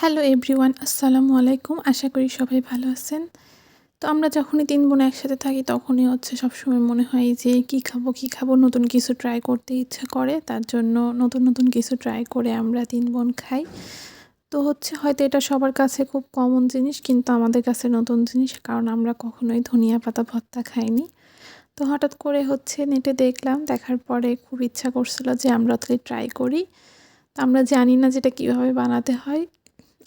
Hello everyone আসসালামু আলাইকুম আশা করি সবাই ভালো আছেন। তো আমরা যখনই তিন বোন একসাথে থাকি, তখনই হচ্ছে সবসময় মনে হয় যে কি খাব কি খাব, নতুন কিছু ট্রাই করতে ইচ্ছা করে। তার জন্য নতুন নতুন কিছু ট্রাই করে আমরা তিন বোন খাই। তো হচ্ছে হয়তো এটা সবার কাছে খুব কমন জিনিস, কিন্তু আমাদের কাছে নতুন জিনিস, কারণ আমরা কখনোই ধনিয়া পাতা ভর্তা খাইনি। তো হঠাৎ করে হচ্ছে নেটে দেখলাম, দেখার পরে খুব ইচ্ছা করছিল যে আমরা তাহলে ট্রাই করি। আমরা জানি না যেটা কীভাবে বানাতে হয়।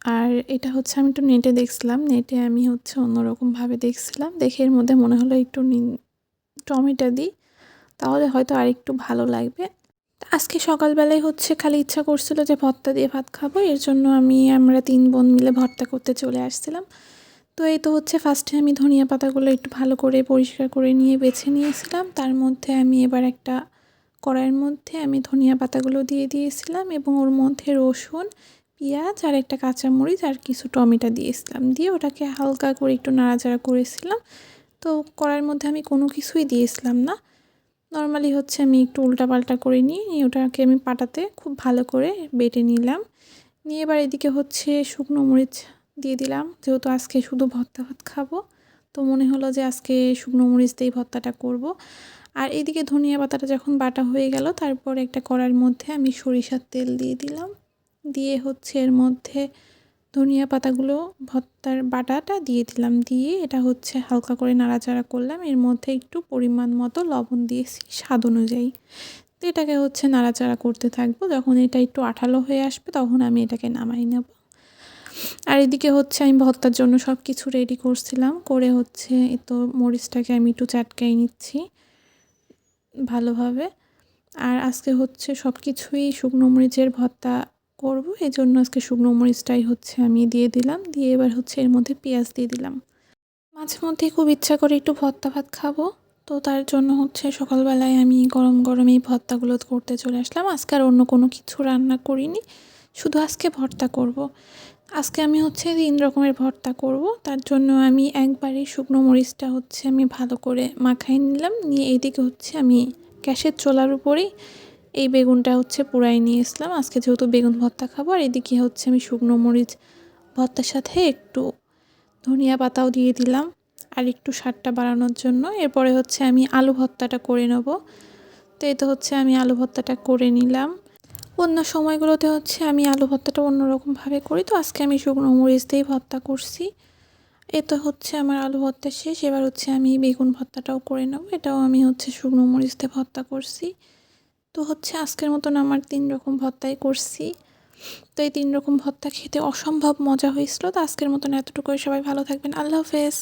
আর এটা হচ্ছে আমি একটু নেটে দেখছিলাম, নেটে আমি হচ্ছে অন্যরকমভাবে দেখছিলাম। দেখে এর মধ্যে মনে হলো একটু টমেটো দিই, তাহলে হয়তো আর একটু ভালো লাগবে। আজকে সকালবেলায় হচ্ছে খালি ইচ্ছা করছিল যে ভর্তা দিয়ে ভাত খাব, এর জন্য আমি, আমরা তিন বোন মিলে ভর্তা করতে চলে আসছিলাম। তো এই তো হচ্ছে ফার্স্টে আমি ধনিয়া পাতাগুলো একটু ভালো করে পরিষ্কার করে নিয়ে বেছে নিয়েছিলাম। তার মধ্যে আমি এবার একটা কড়াইয়ের মধ্যে আমি ধনিয়া পাতাগুলো দিয়ে দিয়েছিলাম এবং ওর মধ্যে রসুন পেঁয়াজ আর একটা কাঁচামরিচ আর কিছু টমেটো দিয়েছিলাম। দিয়ে ওটাকে হালকা করে একটু নাড়াচাড়া করেছিলাম। তো কড়াইয়ের মধ্যে আমি কোনো কিছুই দিয়েছিলাম না। নর্মালি হচ্ছে আমি একটু উল্টাপাল্টা করে নিই ওটাকে আমি পাটাতে খুব ভালো করে বেটে নিলাম। নিয়ে এবার এদিকে হচ্ছে শুকনো মরিচ দিয়ে দিলাম। যেহেতু আজকে শুধু ভর্তা ভাত খাব, তো মনে হলো যে আজকে শুকনো মরিচ দিয়েই ভর্তাটা করব। আর এদিকে ধনিয়া পাতাটা যখন বাটা হয়ে গেল, তারপর একটা কড়াইয়ের মধ্যে আমি সরিষার তেল দিয়ে দিলাম। দিয়ে হচ্ছে এর মধ্যে ধনিয়া পাতাগুলো ভর্তার বাটাটা দিয়ে দিলাম। দিয়ে এটা হচ্ছে হালকা করে নাড়াচাড়া করলাম। এর মধ্যে একটু পরিমাণ মতো লবণ দিয়েছি স্বাদ অনুযায়ী। তো এটাকে হচ্ছে নাড়াচাড়া করতে থাকব। যখন এটা একটু আঠালো হয়ে আসবে তখন আমি এটাকে নামাই নেব। আর এদিকে হচ্ছে আমি ভর্তার জন্য সব কিছু রেডি করছিলাম। করে হচ্ছে তো মরিচটাকে আমি একটু চাটকাই নিচ্ছি ভালোভাবে। আর আজকে হচ্ছে সব কিছুই শুকনো মরিচের ভর্তা করব। এই জন্য আজকে শুকনো মরিচটাই হচ্ছে আমি দিয়ে দিলাম। দিয়ে এবার হচ্ছে এর মধ্যে পেঁয়াজ দিয়ে দিলাম। মাঝে মধ্যে খুব ইচ্ছা করে একটু ভর্তা ভাত খাব। তো তার জন্য হচ্ছে সকালবেলায় আমি গরম গরম এই ভর্তাগুলো করতে চলে আসলাম। আজকে আর অন্য কোনো কিছু রান্না করিনি। শুধু আজকে ভর্তা করব। আজকে আমি হচ্ছে তিন রকমের ভর্তা করব। তার জন্য আমি একবারই শুকনো মরিচটা হচ্ছে আমি ভালো করে মাখাই নিলাম। নিয়ে এইদিকে হচ্ছে আমি গ্যাসের চোলার উপরেই এই বেগুনটা হচ্ছে পুরাই নিয়ে এসলাম। আজকে যেহেতু বেগুন ভর্তা খাব, আর এদিকে হচ্ছে আমি শুকনো মরিচ ভর্তার সাথে একটু ধনিয়া পাতাও দিয়ে দিলাম, আর একটু স্বাদটা বাড়ানোর জন্য। এরপরে হচ্ছে আমি আলু ভর্তাটা করে নেব। তো এই তো হচ্ছে আমি আলু ভর্তাটা করে নিলাম। অন্য সময়গুলোতে হচ্ছে আমি আলু ভর্তাটা অন্যরকমভাবে করি। তো আজকে আমি শুকনো মরিচ দিয়েই ভর্তা করছি। তো হচ্ছে আমার আলু ভর্তা শেষ। এবার হচ্ছে আমি বেগুন ভর্তাটাও করে নেব। এটাও আমি হচ্ছে শুকনো মরিচ দিয়ে ভর্তা করছি। তো হচ্ছে আজকের মতন আমার তিন রকম ভত্তাই করছি। তো এই তিন রকম ভত্তা খেতে অসম্ভব মজা হয়েছিল। তো আজকের মতন এতটুকুই। সবাই ভালো থাকবেন। আল্লাহ হাফেজ।